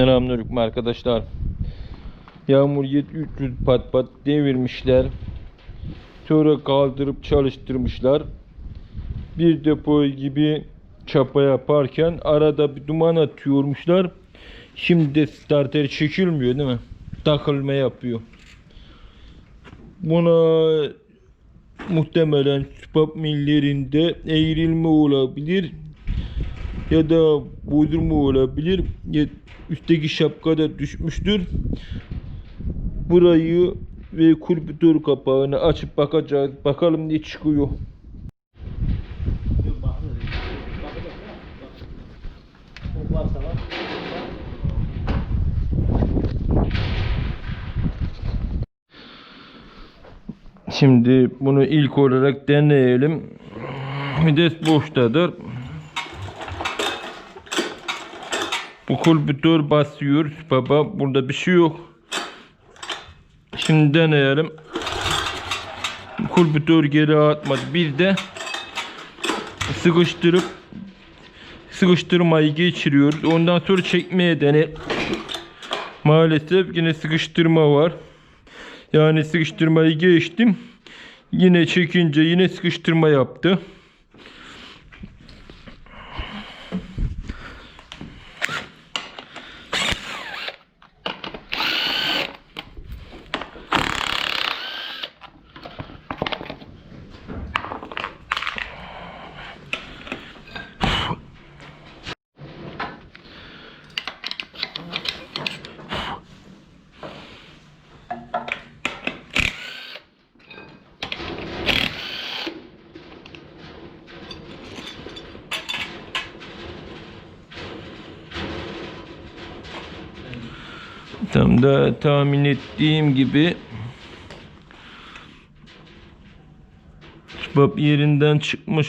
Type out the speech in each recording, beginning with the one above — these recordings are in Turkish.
Selamünaleyküm arkadaşlar. Yağmur 300 pat pat devirmişler. Sonra kaldırıp çalıştırmışlar. Bir depo gibi çapa yaparken arada bir duman atıyormuşlar. Şimdi de starter çekilmiyor değil mi? Takılma yapıyor. Buna muhtemelen spap millerinde eğrilme olabilir ya da bozulma olabilir. Ya üstteki şapka da düşmüştür. Burayı ve kulpütör kapağını açıp bakacağız. Bakalım ne çıkıyor. Şimdi bunu ilk olarak deneyelim. Vites boştadır. Bu kulpütör basıyor. Baba burada bir şey yok. Şimdi deneyelim. Kulpütör geri atmadı. Bir de sıkıştırıp sıkıştırmayı geçiriyoruz. Ondan sonra çekmeye dene. Maalesef yine sıkıştırma var. Yani sıkıştırmayı geçtim. Yine çekince yine sıkıştırma yaptı. Tam da tahmin ettiğim gibi Sübap yerinden çıkmış.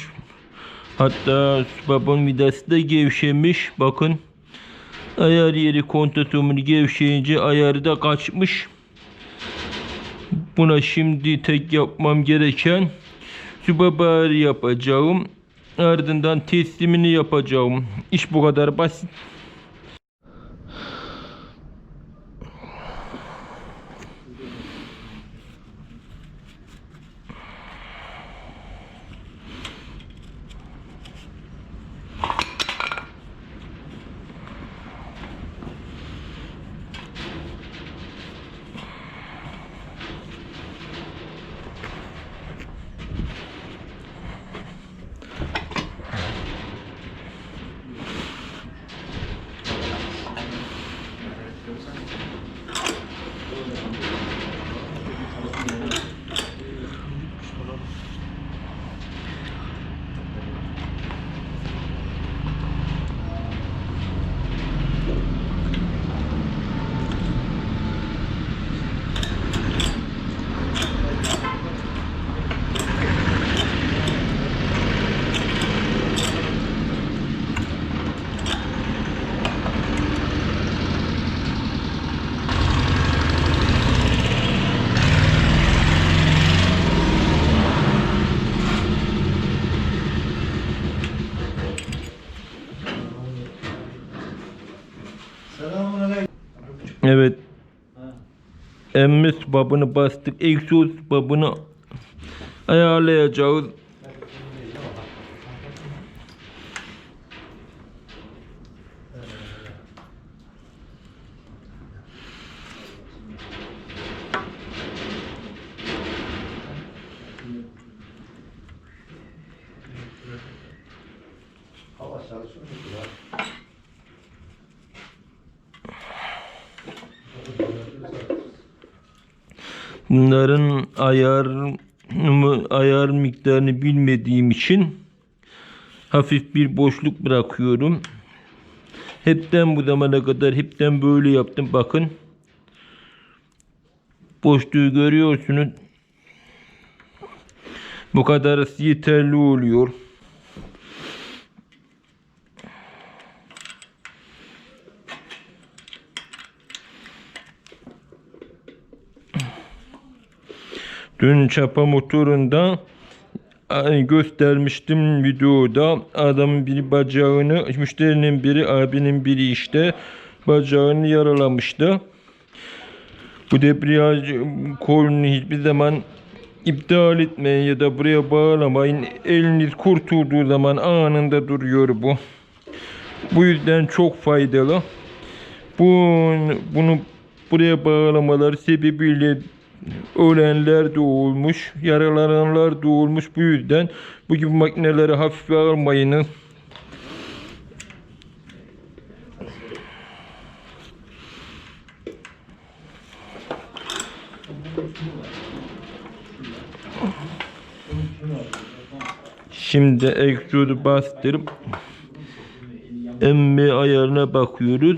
Hatta Sübap'ın vidası da gevşemiş. Bakın. Ayar yeri kontatomunu gevşeyince ayarı da kaçmış. Buna şimdi tek yapmam gereken Sübap ayarı yapacağım. Ardından teslimini yapacağım. İş bu kadar basit. Selamünaleyküm. Evet. Emmis babını bastık. Egzoz babını ayarlayacağız. Hava çalışıyor Bunların ayar ayar miktarını bilmediğim için hafif bir boşluk bırakıyorum. Hepten bu zamana kadar hepten böyle yaptım. Bakın. Boşluğu görüyorsunuz. Bu kadar yeterli oluyor. Dün çapa motorunda göstermiştim videoda adamın biri bacağını müşterinin biri abinin biri işte bacağını yaralamıştı. Bu debriyaj kolunu hiçbir zaman iptal etmeyin ya da buraya bağlamayın. Eliniz kurtulduğu zaman anında duruyor bu. Bu yüzden çok faydalı. Bu, bunu buraya bağlamalar sebebiyle ölenler de olmuş, yaralananlar da olmuş. Bu yüzden bu gibi makineleri hafife almayınız. Şimdi egzozu bastırıp emme ayarına bakıyoruz.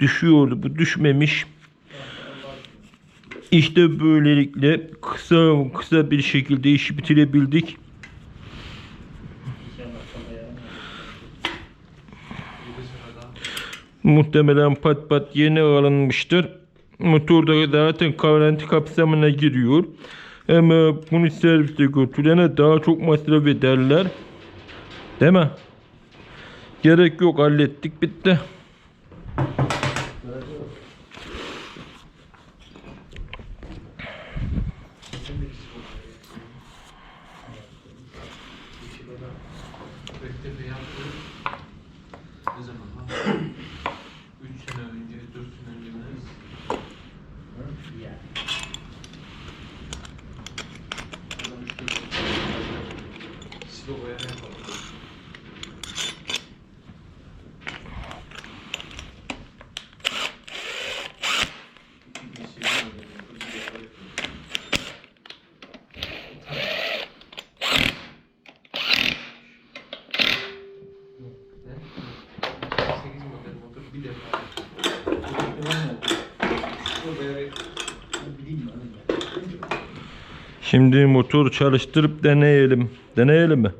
Düşüyordu. Bu düşmemiş. İşte böylelikle kısa kısa bir şekilde işi bitirebildik. Muhtemelen pat pat yeni alınmıştır. Motor da zaten garanti kapsamına giriyor. Ama bunu servise götürene daha çok masraf ederler. Değil mi? Gerek yok hallettik bitti. Mektebi yaptım. Ne zaman lan? 3 sene önce, 4 sene önce? Ya. Adam 3 4 sene Silo boyama yapalım. Bir şey yapalım, bir şey yapalım. Ne? 8 model motor bir ya? Şimdi motor çalıştırıp deneyelim. Deneyelim mi?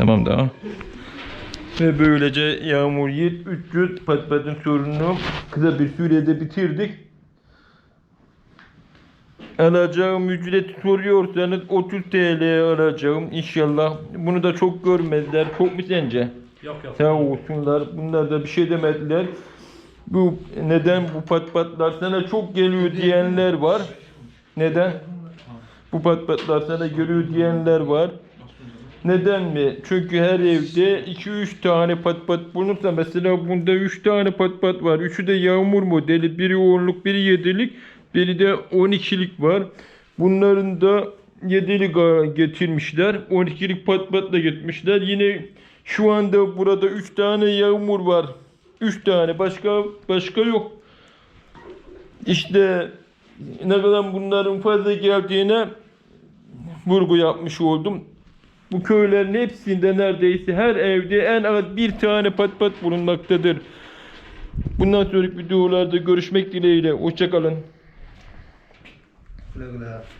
Tamam daha. Ve böylece Yağmur Yiğit 300 pat patın sorununu kısa bir sürede bitirdik. Alacağım ücreti soruyorsanız 30 TL alacağım inşallah. Bunu da çok görmezler. Çok mu sence? Yok yok. Sağ olsunlar. Bunlar da bir şey demediler. Bu neden bu pat patlar sana çok geliyor diyenler var. Neden? Bu pat patlar sana geliyor diyenler var. Neden mi? Çünkü her evde 2-3 tane pat pat bulunursa mesela bunda 3 tane pat pat var. Üçü de yağmur modeli. Biri 10'luk, biri 7'lik, biri de 12'lik var. Bunların da 7'lik ga- getirmişler. 12'lik pat patla getirmişler. Yine şu anda burada 3 tane yağmur var. 3 tane başka başka yok. İşte ne kadar bunların fazla geldiğine vurgu yapmış oldum. Bu köylerin hepsinde neredeyse her evde en az bir tane pat pat bulunmaktadır. Bundan sonraki videolarda görüşmek dileğiyle. Hoşçakalın. Güle güle.